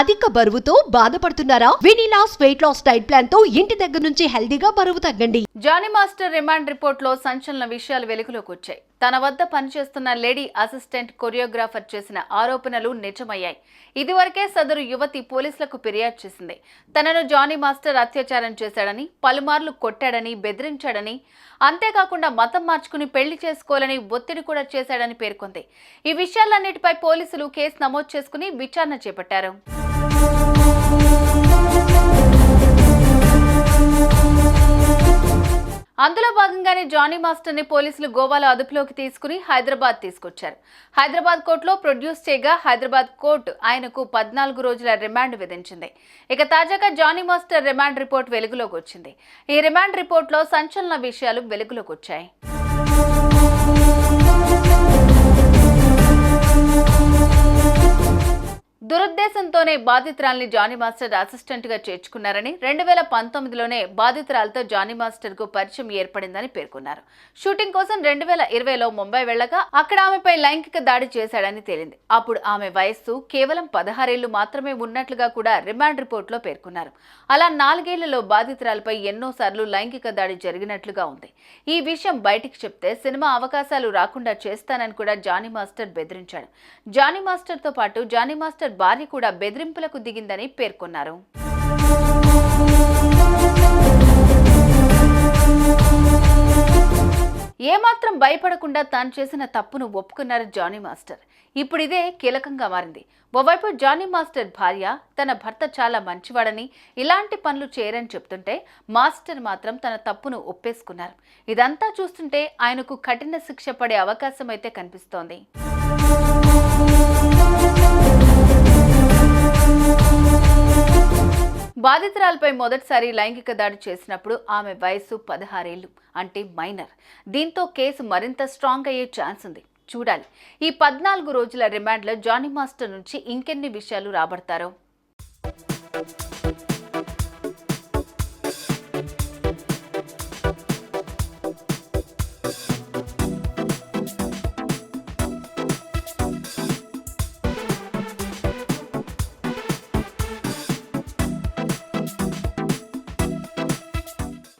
అధిక బరువుతో బాధపడుతున్నారా? వినిలాస్ వెయిట్ లాస్ డైట్ ప్లాన్తో ఇంటి దగ్గర నుంచి హెల్దీగా బరువు తగ్గండి. జానీ మాస్టర్ రిమాండ్ రిపోర్ట్లో సంచలన విషయాలు వెలుగులోకి వచ్చాయి. తన వద్ద పనిచేస్తున్న లేడీ అసిస్టెంట్ కొరియోగ్రాఫర్ చేసిన ఆరోపణలు నిజమయ్యాయి. ఇదివరకే సదరు యువతి పోలీసులకు ఫిర్యాదు చేసింది. తనను జానీ మాస్టర్ అత్యాచారం చేశాడని పలుమార్లు కొట్టాడని బెదిరించాడని అంతేకాకుండా మతం మార్చుకుని పెళ్ళి చేసుకోవాలని ఒత్తిడి కూడా చేశాడని పేర్కొంది. ఈ విషయాలన్నిటిపై పోలీసులు కేసు నమోదు చేసుకుని విచారణ చేపట్టారు. అందులో భాగంగానే జానీ మాస్టర్ని పోలీసులు గోవాలో అదుపులోకి తీసుకుని హైదరాబాద్ తీసుకొచ్చారు. హైదరాబాద్ కోర్టులో ప్రొడ్యూస్ చేయగా హైదరాబాద్ కోర్టు ఆయనకు పద్నాలుగు రోజుల రిమాండ్ విధించింది. ఇక తాజాగా జానీ మాస్టర్ రిమాండ్ రిపోర్ట్ వెలుగులోకి వచ్చింది. ఈ రిమాండ్ రిపోర్ట్లో సంచలన విషయాలు వెలుగులోకి వచ్చాయి. దురుద్దేశంతోనే బాధితురాల్ని జానీ మాస్టర్ అసిస్టెంట్గా చేర్చుకున్నారని రెండు వేల పంతొమ్మిదిలోనే బాధితురాలతో జానీ మాస్టర్కు పరిచయం ఏర్పడిందని పేర్కొన్నారు. షూటింగ్ కోసం రెండు వేల ఇరవైలో ముంబై వెళ్ళగా అక్కడ ఆమెపై లైంగిక దాడి చేశాడని తేలింది. అప్పుడు ఆమె వయస్సు కేవలం పదహారేళ్ళు మాత్రమే ఉన్నట్లుగా కూడా రిమాండ్ రిపోర్టులో పేర్కొన్నారు. అలా నాలుగేళ్ళలో బాధితురాలపై ఎన్నోసార్లు లైంగిక దాడి జరిగినట్లుగా ఉంది. ఈ విషయం బయటికి చెప్తే సినిమా అవకాశాలు రాకుండా చేస్తానని కూడా జానీ మాస్టర్ బెదిరించాడు. జానీ మాస్టర్తో పాటు జానీ మాస్టర్ భార్య కూడా బెదిరింపులకు దిగిందని పేర్కొన్నారు. ఏమాత్రం భయపడకుండా తాను చేసిన తప్పును ఒప్పుకున్నారు జానీ మాస్టర్. ఇప్పుడు ఇదే కీలకంగా మారింది. ఓవైపు జానీ మాస్టర్ భార్య తన భర్త చాలా మంచివాడని ఇలాంటి పనులు చేయరని చెప్తుంటే మాస్టర్ మాత్రం తన తప్పును ఒప్పేసుకున్నారు. ఇదంతా చూస్తుంటే ఆయనకు కఠిన శిక్ష పడే అవకాశం అయితే కనిపిస్తోంది. బాధితురాలపై మొదటిసారి లైంగిక దాడి చేసినప్పుడు ఆమె వయసు పదహారేళ్ళు అంటే మైనర్. దీంతో కేసు మరింత స్ట్రాంగ్ అయ్యే ఛాన్స్ ఉంది. చూడాలి. ఈ పద్నాలుగు రోజుల రిమాండ్లో జానీ మాస్టర్ నుంచి ఇంకెన్ని విషయాలు రాబడతారో